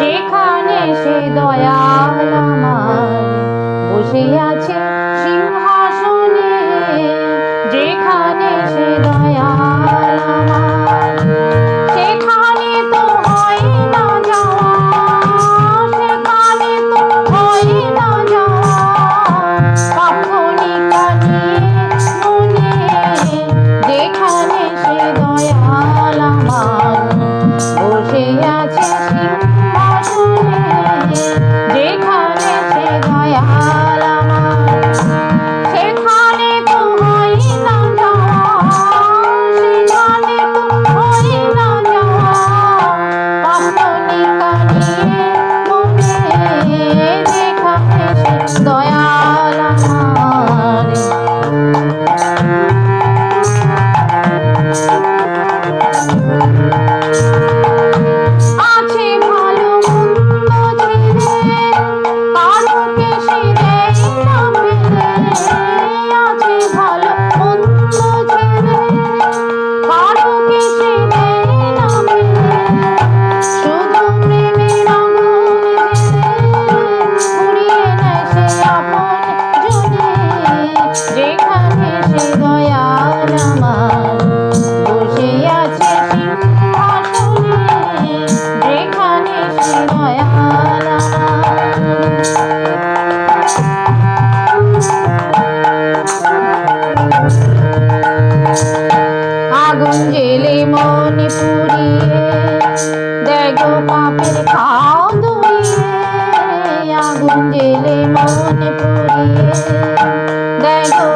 যেখানে সে আমার বসে আছে আছে মনে পুরিয়ে দেখো পাপের খাও ধুয়ে আগুন জেলে মনে পুরিয়ে দেখো